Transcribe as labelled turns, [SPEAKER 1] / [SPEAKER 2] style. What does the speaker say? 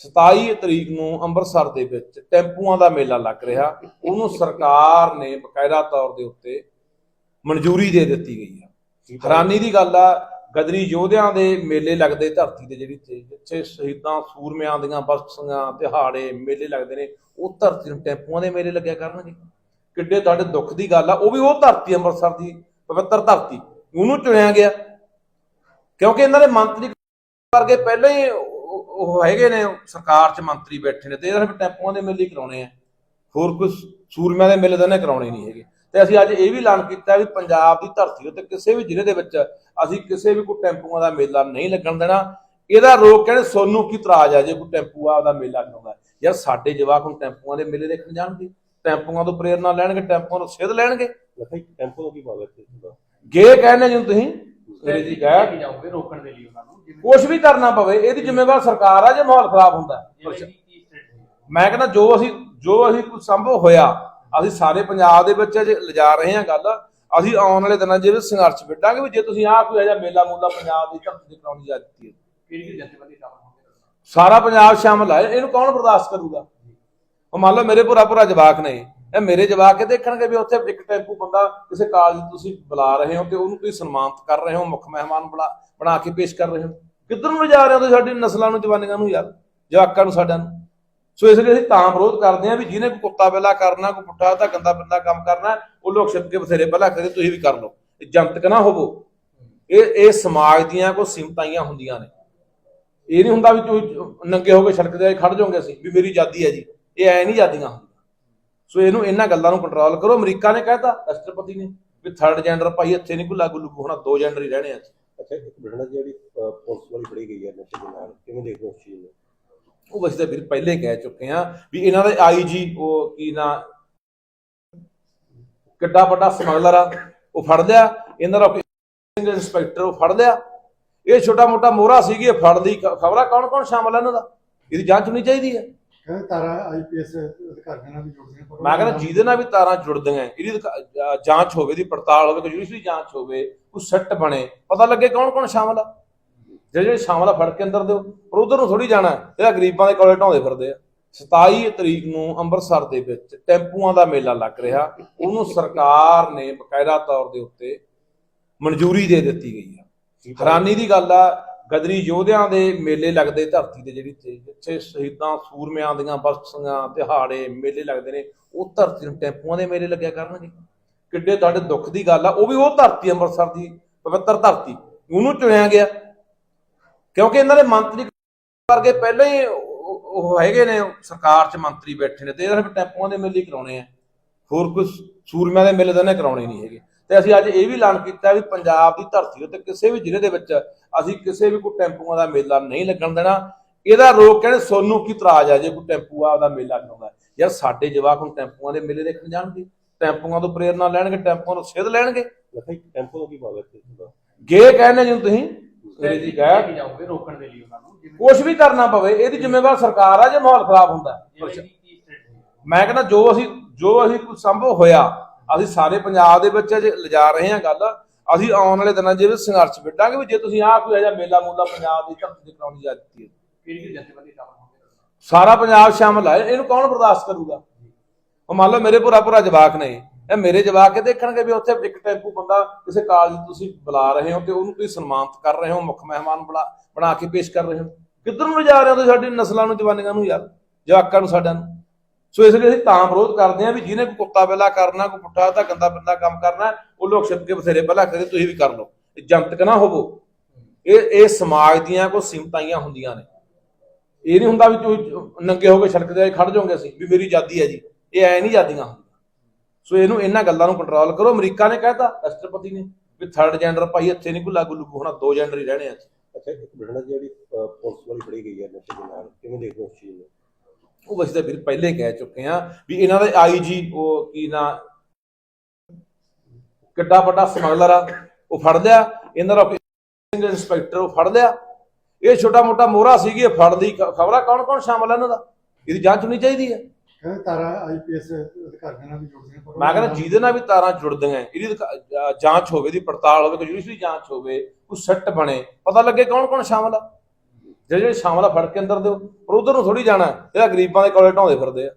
[SPEAKER 1] 27 ਤਰੀਕ ਨੂੰ ਅੰਮ੍ਰਿਤਸਰ ਦੇ ਵਿੱਚ ਟੈਂਪੂਆਂ ਦਾ ਮੇਲਾ ਲੱਗ ਰਿਹਾ। ਉਹਨੂੰ ਸਰਕਾਰ ਨੇ ਬਕਾਇਦਾ ਤੌਰ ਦੇ ਉੱਤੇ ਮਨਜ਼ੂਰੀ ਦੇ ਦਿੱਤੀ ਗਈ ਆ। ਹੈਰਾਨੀ ਦੀ ਗੱਲ ਆ ਗਦਰੀ ਯੋਧਿਆਂ ਦੇ ਮੇਲੇ ਲੱਗਦੇ ਧਰਤੀ ਤੇ ਜਿਹੜੀ ਜਿੱਥੇ ਸ਼ਹੀਦਾਂ ਸੂਰਮਿਆਂ ਦੀਆਂ ਬਰਸੀਆਂ ਦਿਹਾੜੇ ਮੇਲੇ ਲੱਗਦੇ ਨੇ ਉਹ ਧਰਤੀ ਨੂੰ ਟੈਂਪੂਆਂ ਦੇ ਮੇਲੇ ਲੱਗਿਆ ਕਰਨਗੇ। ਕਿੱਡੇ ਤੁਹਾਡੇ ਦੁੱਖ ਦੀ ਗੱਲ ਆ ਉਹ ਵੀ ਉਹ ਧਰਤੀ ਅੰਮ੍ਰਿਤਸਰ ਦੀ ਪਵਿੱਤਰ ਧਰਤੀ। ਉਹਨੂੰ ਚੁਣਿਆ ਗਿਆ। ਕਿਉਂਕਿ ਇਹਨਾਂ ਦੇ ਮੰਤਰੀ ਵਰਗੇ ਪਹਿਲਾਂ ਹੀ ਉਹ ਹੈਗੇ ਨੇ ਸਰਕਾਰ 'ਚ ਮੰਤਰੀ ਬੈਠੇ ਨੇ ਤੇ ਇਹਨਾਂ ਨੇ ਟੈਂਪੂਆਂ ਦੇ ਮੇਲੇ ਕਰਾਉਣੇ ਆ। ਹੋਰ ਕੋਈ ਸੂਰਮਿਆਂ ਦੇ ਮੇਲੇ ਤਾਂ ਇਹਨੇ ਕਰਾਉਣੇ ਨਹੀਂ ਹੈਗੇ। ਤੇ ਅਸੀਂ ਅੱਜ ਇਹ ਵੀ ਐਲਾਨ ਕੀਤਾ ਵੀ ਪੰਜਾਬ ਦੀ ਧਰਤੀ ਉੱਤੇ ਕਿਸੇ ਵੀ ਜ਼ਿਲ੍ਹੇ ਦੇ ਵਿੱਚ ਅਸੀਂ ਕਿਸੇ ਵੀ ਕੋਈ ਟੈਂਪੂਆਂ ਦਾ ਮੇਲਾ ਨਹੀਂ ਲੱਗਣ ਦੇਣਾ। ਇਹਦਾ ਰੋਕ ਕਹਿੰਦੇ ਸੋਨੂੰ ਕੀ ਇਤਰਾਜ਼ ਆ ਜੇ ਕੋਈ ਟੈਂਪੂ ਆ ਦਾ ਮੇਲਾ ਕਰਾਉਂਦਾ ਯਾਰ ਸਾਡੇ ਜਵਾਕ ਹੁਣ ਟੈਂਪੂਆਂ ਦੇ ਮੇਲੇ ਦੇਖਣ ਜਾਣਗੇ। ਟੈਂਪੂਆਂ ਤੋਂ ਪ੍ਰੇਰਨਾ ਲੈਣਗੇ ਟੈਂਪੂਆਂ ਤੋਂ ਸਿੱਧ ਲੈਣਗੇ।
[SPEAKER 2] ਲਖਾਈ ਟੈਂਪੋ ਦਾ ਕੀ ਹੈ ਇੱਥੇ?
[SPEAKER 1] ਗੇ ਕਹਿੰਦੇ ਜਿਵੇਂ ਤੁਸੀਂ? ਅੰਗਰੇਜ਼ੀ ਕਹਿ।
[SPEAKER 3] ਕੀ ਜਾਓਗੇ ਰੋਕਣ ਦੇ ਲਈ ਉਹਨਾਂ ਨੂੰ ਜਿਵੇਂ
[SPEAKER 1] ਕੁਝ ਵੀ ਕਰਨਾ ਪਵੇ ਇਹਦੀ ਜ਼ਿੰਮੇਵਾਰ ਸਰਕਾਰ ਆ ਜੇ ਮਾਹੌਲ ਖਰਾਬ ਹੁੰਦਾ।
[SPEAKER 3] ਜਿਵੇਂ ਕਿ ਕੀ strategy?
[SPEAKER 1] ਮੈਂ ਕਹਿੰਦਾ ਜੋ ਅਸੀਂ ਜੋ ਅਸੀਂ ਕੋਈ ਸੰਭਵ ਹੋਇਆ ਅਸੀਂ ਸਾਰੇ ਪੰਜਾਬ ਦੇ ਵਿੱਚ ਅਜੇ ਲਿਜਾ ਰਹੇ ਹਾਂ ਗੱਲ ਅਸੀਂ ਆਉਣ ਵਾਲੇ ਦਿਨਾਂ 'ਚ ਇਹ ਸੰਘਰਸ਼ ਵਿੱਢਾਂਗੇ ਵੀ ਜੇ ਤੁਸੀਂ ਆਹ ਕੋਈ ਅਜਾ ਮੇਲਾ ਮੂਲਾ ਪੰਜਾਬ ਦੀ ਧਰਤੀ ਤੇ ਕਰਾਉਣੀ ਜਾਂਦੀ ਹੈ।
[SPEAKER 3] ਕਿਹੜੀ ਕਿਹੜੀ ਜਥੇਬੰਦੀ ਸ਼ਾਮਲ ਹੋਣਗੇ
[SPEAKER 1] ਸਾਰਾ ਪੰਜਾਬ ਸ਼ਾਮਲ ਹੈ ਇਹਨੂੰ ਕੌਣ ਬਰਦਾਸ਼ਤ ਕਰੂਗਾ? ਉਹ ਮੰਨ ਲਓ ਮੇਰੇ ਭੁਰਾ ਭੁਰਾ ਜਵਾਕ ਨੇ। ਇਹ ਮੇਰੇ ਜਵਾਕ ਕੇ ਦੇਖਣਗੇ ਵੀ ਉੱਥੇ ਇੱਕ ਟੈਂਪੂ ਬੰਦਾ ਕਿਸੇ ਕਾਲਜ ਤੁਸੀਂ ਬੁਲਾ ਰਹੇ ਹੋ ਤੇ ਉਹਨੂੰ ਤੁਸੀਂ ਸਨਮਾਨਿਤ ਕਰ ਰਹੇ ਹੋ, ਮੁੱਖ ਮਹਿਮਾਨ ਬਣਾ ਬਣਾ ਕੇ ਪੇਸ਼ ਕਰ ਰਹੇ ਹੋ। ਕਿੱਧਰ ਨੂੰ ਜਾ ਰਹੇ ਹੋ ਤੁਸੀਂ ਸਾਡੀ ਨਸਲਾਂ ਨੂੰ, ਜਵਾਨੀਆਂ ਨੂੰ ਯਾਰ, ਜਵਾਕਾਂ ਨੂੰ, ਸਾਡਿਆਂ ਨੂੰ? ਸੋ ਇਸ ਲਈ ਅਸੀਂ ਤਾਂ ਵਿਰੋਧ ਕਰਦੇ ਹਾਂ ਵੀ ਜਿਹਨੇ ਕੋਈ ਕੁੱਤਾ ਬਿੱਲਾ ਕਰਨਾ, ਕੋਈ ਪੁੱਠਾ ਤਾਂ ਗੰਦਾ ਬੰਦਾ ਕੰਮ ਕਰਨਾ, ਉਹ ਲੋਕ ਛਿਪ ਕੇ ਬਥੇਰੇ ਪਹਿਲਾਂ ਕਰੇ ਤੁਸੀਂ ਵੀ ਕਰ ਲਓ। ਇਹ ਜਨਤਕ ਨਾ ਹੋਵੋ। ਇਹ ਇਹ ਸਮਾਜ ਦੀਆਂ ਕੋਈ ਸੀਮਤਾਈਆਂ ਹੁੰਦੀਆਂ ਨੇ। ਇਹ ਨਹੀਂ ਹੁੰਦਾ ਵੀ ਤੁਸੀਂ ਨੰਗੇ ਹੋ ਕੇ ਸੜਕ ਤੇ ਖੜ ਜਾਓਗੇ ਅਸੀਂ, ਵੀ ਮੇਰੀ ਆਜ਼ਾਦੀ ਹੈ ਜੀ। ਇਹ ਐ ਨਹੀਂ ਆਜ਼ਾਦੀਆਂ ਹੁੰਦੀਆਂ। ਸੋ ਇਹਨੂੰ ਇਹਨਾਂ ਗੱਲਾਂ ਨੂੰ ਕੰਟਰੋਲ ਕਰੋ। ਅਮਰੀਕਾ ਨੇ ਕਹਿਤਾ ਰਾਸ਼ਟਰਪਤੀ ਨੇ ਵੀ ਥਰਡ ਜੈਂਡਰ ਭਾਈ ਇੱਥੇ ਨਹੀਂ ਕੋਈ ਲਾਗੂ ਲੁਗੂ ਹੋਣਾ ਦੋ ਜੈਂਡਰ ਹੀ ਰਹਿਣੇ ਆ।
[SPEAKER 2] ਅੱਛਾ ਇੱਕ 'ਚ ਜਿਹੜੀ ਪੁਲਿਸ ਵਾਲੀ ਫੜੀ ਗਈ ਹੈ ਨਸ਼ੇ ਦੇ ਨਾਲ ਕਿਵੇਂ ਦੇਖਦੇ ਹੋ ਉਸ ਚੀਜ਼ ਨੂੰ?
[SPEAKER 1] ਉਹ ਤਾਂ ਵੀਰ ਪਹਿਲੇ ਕਹਿ ਚੁੱਕੇ ਆ ਵੀ ਇਹਨਾਂ ਦੇ ਆਈਜੀ ਉਹ ਕੀ ਨਾ ਕਿੱਡਾ ਵੱਡਾ ਸਮਗਲਰ ਆ ਉਹ ਫੜ ਲਿਆ। ਇਹਨਾਂ ਦਾ ਸਿੰਗਲ ਇੰਸਪੈਕਟਰ ਉਹ ਫੜ ਲਿਆ। ਇਹ ਛੋਟਾ ਮੋਟਾ ਮੋਹਰਾ ਸੀਗੀ ਇਹ ਫੜ ਲਈ ਖਬਰਾਂ ਕੌਣ ਕੌਣ ਸ਼ਾਮਲ ਹੈ ਇਹਨਾਂ ਦਾ? ਇਹਦੀ ਜਾਂਚ ਹੋਣੀ ਚਾਹੀਦੀ ਹੈ।
[SPEAKER 4] ਕਹਿੰਦੇ ਤਾਰਾ ਆਈਪੀਐਸ ਅਧਿਕਾਰੀਆਂ ਨਾਲ ਵੀ ਜੁੜਦੀਆਂ ਪਰ
[SPEAKER 1] ਮੈਂ ਕਹਿੰਦਾ ਜਿਹਦੇ ਨਾਲ ਵੀ ਤਾਰਾਂ ਜੁੜਦੀਆਂ ਇਹਦੀ ਜਾਂਚ ਹੋਵੇ ਦੀ ਪੜਤਾਲ ਹੋਵੇ ਕੋਈ ਜੁਡੀਸ਼ਰੀ ਜਾਂਚ ਹੋਵੇ ਕੋਈ ਸੱਟ ਬਣੇ ਪਤਾ ਲੱਗੇ ਕੌਣ ਕੌਣ ਸ਼ਾਮਲ ਆ। ਜਿਹੜੇ ਜਿਹੜੇ ਸ਼ਾਮਲ ਆ ਫੜ ਕੇ ਅੰਦਰ ਦਿਓ ਪਰ ਉਧਰ ਨੂੰ ਥੋੜੀ ਜਾਣਾ ਇਹਦਾ ਗਰੀਬਾਂ ਦੇ ਕੋਲੇ ਢਾਉਂਦੇ ਫਿਰਦੇ ਆ। 27 ਤਰੀਕ ਨੂੰ ਅੰਮ੍ਰਿਤਸਰ ਦੇ ਵਿੱਚ ਟੈਂਪੂਆਂ ਦਾ ਮੇਲਾ ਲੱਗ ਰਿਹਾ। ਉਹਨੂੰ ਸਰਕਾਰ ਨੇ ਬਕਾਇਦਾ ਤੌਰ ਦੇ ਉੱਤੇ ਮਨਜ਼ੂਰੀ ਦੇ ਦਿੱਤੀ ਗਈ ਆ। ਹੈਰਾਨੀ ਦੀ ਗੱਲ ਆ ਗਦਰੀ ਯੋਧਿਆਂ ਦੇ ਮੇਲੇ ਲੱਗਦੇ, ਧਰਤੀ ਦੇ ਜਿਹੜੀ ਤੇ ਜਿੱਥੇ ਸ਼ਹੀਦਾਂ ਸੂਰਮਿਆਂ ਦੀਆਂ ਬਰਸੀਆਂ ਦਿਹਾੜੇ ਮੇਲੇ ਲੱਗਦੇ ਨੇ, ਉਹ ਧਰਤੀ ਨੂੰ ਟੈਂਪੂਆਂ ਦੇ ਮੇਲੇ ਲੱਗਿਆ ਕਰਨਗੇ। ਕਿੱਡੇ ਤੁਹਾਡੇ ਦੁੱਖ ਦੀ ਗੱਲ ਆ, ਉਹ ਵੀ ਉਹ ਧਰਤੀ, ਅੰਮ੍ਰਿਤਸਰ ਦੀ ਪਵਿੱਤਰ ਧਰਤੀ, ਉਹਨੂੰ ਚੁਣਿਆ ਗਿਆ। ਕਿਉਂਕਿ ਇਹਨਾਂ ਦੇ ਮੰਤਰੀ ਵਰਗੇ ਪਹਿਲਾਂ ਹੀ ਉਹ ਹੈਗੇ ਨੇ, ਸਰਕਾਰ 'ਚ ਮੰਤਰੀ ਬੈਠੇ ਨੇ, ਤੇ ਇਹਨਾਂ ਨੇ ਟੈਂਪੂਆਂ ਦੇ ਮੇਲੇ ਹੀ ਕਰਾਉਣੇ ਆ। ਹੋਰ ਕੋਈ ਸੂਰਮਿਆਂ ਦੇ ਮੇਲੇ ਤਾਂ ਇਹਨੇ ਕਰਾਉਣੇ ਨਹੀਂ ਹੈਗੇ। ਤੇ ਅਸੀਂ ਅੱਜ ਇਹ ਵੀ ਐਲਾਨ ਕੀਤਾ ਵੀ ਪੰਜਾਬ ਦੀ ਧਰਤੀ ਉੱਤੇ ਕਿਸੇ ਵੀ ਜ਼ਿਲ੍ਹੇ ਦੇ ਵਿੱਚ ਅਸੀਂ ਕਿਸੇ ਵੀ ਕੋਈ ਟੈਂਪੂਆਂ ਦਾ ਮੇਲਾ ਨਹੀਂ ਲੱਗਣ ਦੇਣਾ। ਇਹਦਾ ਰੋਕ ਕਹਿੰਦੇ ਸੋਨੂੰ ਕੀ ਇਤਰਾਜ਼ ਆ ਜੇ ਕੋਈ ਟੈਂਪੂ ਆ ਦਾ ਮੇਲਾ ਕਰਾਉਂਦਾ ਯਾਰ ਸਾਡੇ ਜਵਾਕ ਹੁਣ ਟੈਂਪੂਆਂ ਦੇ ਮੇਲੇ ਦੇਖਣ ਜਾਣਗੇ। ਟੈਂਪੂਆਂ ਤੋਂ ਪ੍ਰੇਰਨਾ ਲੈਣਗੇ ਟੈਂਪੂਆਂ ਤੋਂ ਸਿੱਧ ਲੈਣਗੇ।
[SPEAKER 2] ਲਖਾਈ ਟੈਂਪੋ ਦਾ ਕੀ ਭਾਵ ਹੈ?
[SPEAKER 1] ਗੇ ਕਹਿੰਦੇ ਜਿਵੇਂ ਤੁਸੀਂ? ਅੰਗਰੇਜ਼ੀ ਕਹਿ
[SPEAKER 3] ਕੀ ਜਾਓਗੇ ਰੋਕਣ ਦੇ ਲਈ ਉਹਨਾਂ ਨੂੰ ਜਿਵੇਂ
[SPEAKER 1] ਕੁਝ ਵੀ ਕਰਨਾ ਪਵੇ ਇਹਦੀ ਜ਼ਿੰਮੇਵਾਰ ਸਰਕਾਰ ਆ ਜੇ ਮਾਹੌਲ ਖਰਾਬ ਹੁੰਦਾ? ਮੈਂ ਕਹਿੰਦਾ ਜੋ ਅਸੀਂ ਜੋ ਅਸੀਂ ਕੋਈ ਸੰਭਵ ਹੋਇਆ ਅਸੀਂ ਸਾਰੇ ਪੰਜਾਬ ਦੇ ਵਿੱਚ ਲਿਜਾ ਰਹੇ ਹਾਂ ਗੱਲ। ਅਸੀਂ ਆਉਣ ਵਾਲੇ ਦਿਨਾਂ 'ਚ ਸੰਘਰਸ਼ ਵਿੱਢਾਂਗੇ ਵੀ ਜੇ ਤੁਸੀਂ ਆਹ ਕੋਈ ਅਜਾ ਮੇਲਾ ਮੂਲਾ ਪੰਜਾਬ ਦੀ ਧਰਤੀ ਤੇ ਕਰਾਉਣੀ ਜਾਂਦੀ ਹੈ।
[SPEAKER 3] ਕਿਹੜੀ ਕਿਹੜੀ ਜਥੇਬੰਦੀ ਸ਼ਾਮਲ
[SPEAKER 1] ਸਾਰਾ ਪੰਜਾਬ ਸ਼ਾਮਲ ਹੈ। ਇਹਨੂੰ ਕੌਣ ਬਰਦਾਸ਼ਤ ਕਰੂਗਾ? ਉਹ ਮੰਨ ਲਓ ਮੇਰੇ ਭੁਰਾ ਭੁਰਾ ਜਵਾਕ ਨੇ। ਇਹ ਮੇਰੇ ਜਵਾਕ ਇਹ ਦੇਖਣਗੇ ਵੀ ਉੱਥੇ ਇੱਕ ਟੈਂਪੂ ਬੰਦਾ ਕਿਸੇ ਕਾਲਜ ਤੁਸੀਂ ਬੁਲਾ ਰਹੇ ਹੋ ਤੇ ਉਹਨੂੰ ਤੁਸੀਂ ਸਨਮਾਨਿਤ ਕਰ ਰਹੇ ਹੋ ਮੁੱਖ ਮਹਿਮਾਨ ਬਣਾ ਬਣਾ ਕੇ ਪੇਸ਼ ਕਰ ਰਹੇ ਹੋ। ਕਿੱਧਰ ਨੂੰ ਲਿਜਾ ਰਹੇ ਹੋ ਤੁਸੀਂ ਸਾਡੀ ਨਸਲਾਂ ਨੂੰ ਜਵਾਨੀਆਂ ਨੂੰ ਯਾਰ ਜਵਾਕਾਂ ਨੂੰ ਸਾਡਿਆਂ ਨੂੰ? ਸੋ ਇਸ ਲਈ ਅਸੀਂ ਤਾਂ ਵਿਰੋਧ ਕਰਦੇ ਹਾਂ ਵੀ ਜਿਹਨੇ ਕੋਈ ਕੁੱਤਾ ਬਿੱਲਾ ਕਰਨਾ, ਕੋਈ ਪੁੱਠਾ ਤਾਂ ਗੰਦਾ ਬੰਦਾ ਕੰਮ ਕਰਨਾ, ਉਹ ਲੋਕ ਛਿਪ ਕੇ ਬਥੇਰੇ ਪਹਿਲਾਂ ਕਰੇ ਤੁਸੀਂ ਵੀ ਕਰ ਲਓ। ਜਨਤਕ ਨਾ ਹੋਵੋ। ਇਹ ਇਹ ਸਮਾਜ ਦੀਆਂ ਕੋਈ ਸੀਮਤਾਈਆਂ ਹੁੰਦੀਆਂ ਨੇ। ਇਹ ਨਹੀਂ ਹੁੰਦਾ ਵੀ ਤੁਸੀਂ ਨੰਗੇ ਹੋ ਕੇ ਸੜਕ ਤੇ ਖੜ ਜਾਓਗੇ ਅਸੀਂ, ਵੀ ਮੇਰੀ ਆਜ਼ਾਦੀ ਹੈ ਜੀ। ਇਹ ਐ ਨਹੀਂ ਆਜ਼ਾਦੀਆਂ ਹੁੰਦੀਆਂ। ਸੋ ਇਹਨੂੰ ਇਹਨਾਂ ਗੱਲਾਂ ਨੂੰ ਕੰਟਰੋਲ ਕਰੋ। ਅਮਰੀਕਾ ਨੇ ਕਹਿਤਾ, ਰਾਸ਼ਟਰਪਤੀ ਨੇ, ਵੀ ਥਰਡ ਜੈਂਡਰ ਭਾਈ ਇੱਥੇ ਨਹੀਂ ਕੋਈ ਲਾਗੂ ਲੁਗੂ ਹੋਣਾ, ਦੋ ਜੈਂਡਰ ਹੀ ਰਹਿਣੇ ਆ
[SPEAKER 2] ਅੱਛਾ, ਇੱਕ ਬਠਿੰਡਾ ਜਿਹੜੀ ਪੁਲਿਸ ਵਾਲੀ ਫੜੀ ਗਈ ਹੈ ਨਸ਼ੇ ਦੇ ਨਾਲ, ਕਿਵੇਂ ਦੇਖਦੇ ਹੋ ਉਸ ਚੀਜ਼ ਨੂੰ?
[SPEAKER 1] ਉਹ ਅਸੀਂ ਤਾਂ ਵੀਰ ਪਹਿਲੇ ਕਹਿ ਚੁੱਕੇ ਆ ਵੀ ਇਹਨਾਂ ਦੇ ਆਈਜੀ ਉਹ ਕੀ ਨਾ? ਕਿੱਡਾ ਵੱਡਾ ਸਮਗਲਰ ਆ ਉਹ ਫੜ ਲਿਆ ਇਹਨਾਂ ਦਾ ਇੰਸਪੈਕਟਰ ਉਹ ਫੜ ਲਿਆ। ਇਹ ਛੋਟਾ ਮੋਟਾ ਮੋਹਰਾ ਸੀਗੀ ਇਹ ਫੜ ਲਈ ਖਬਰਾਂ ਕੌਣ ਕੌਣ ਸ਼ਾਮਲ ਹੈ ਇਹਨਾਂ ਦਾ? ਇਹਦੀ ਜਾਂਚ ਹੋਣੀ ਚਾਹੀਦੀ ਹੈ
[SPEAKER 4] ਕਹਿੰਦੇ ਤਾਰਾ ਆਈਪੀਐਸ ਅਧਿਕਾਰੀਆਂ ਨਾਲ ਵੀ ਜੁੜਦੀਆਂ ਪਰ
[SPEAKER 1] ਮੈਂ ਕਹਿੰਦਾ ਜਿਹਦੇ ਨਾਲ ਵੀ ਤਾਰਾਂ ਜੁੜਦੀਆਂ ਇਹਦੀ ਜਾਂਚ ਹੋਵੇ ਦੀ ਪੜਤਾਲ ਹੋਵੇ ਕੋਈ ਜੁਡੀਸ਼ਰੀ ਜਾਂਚ ਹੋਵੇ ਕੋਈ ਸੱਟ ਬਣੇ ਪਤਾ ਲੱਗੇ ਕੌਣ ਕੌਣ ਸ਼ਾਮਲ ਆ। ਜਿਹੜੇ ਜਿਹੜੇ ਸ਼ਾਮਲਾ ਫੜ ਕੇ ਅੰਦਰ ਦਿਓ, ਪਰ ਉਧਰ ਨੂੰ ਥੋੜੀ ਜਾਣਾ ਜਿਹੜਾ ਗਰੀਬਾਂ ਦੇ ਕੋਲੇ ਢਾਉਂਦੇ ਫਿਰਦੇ ਆ।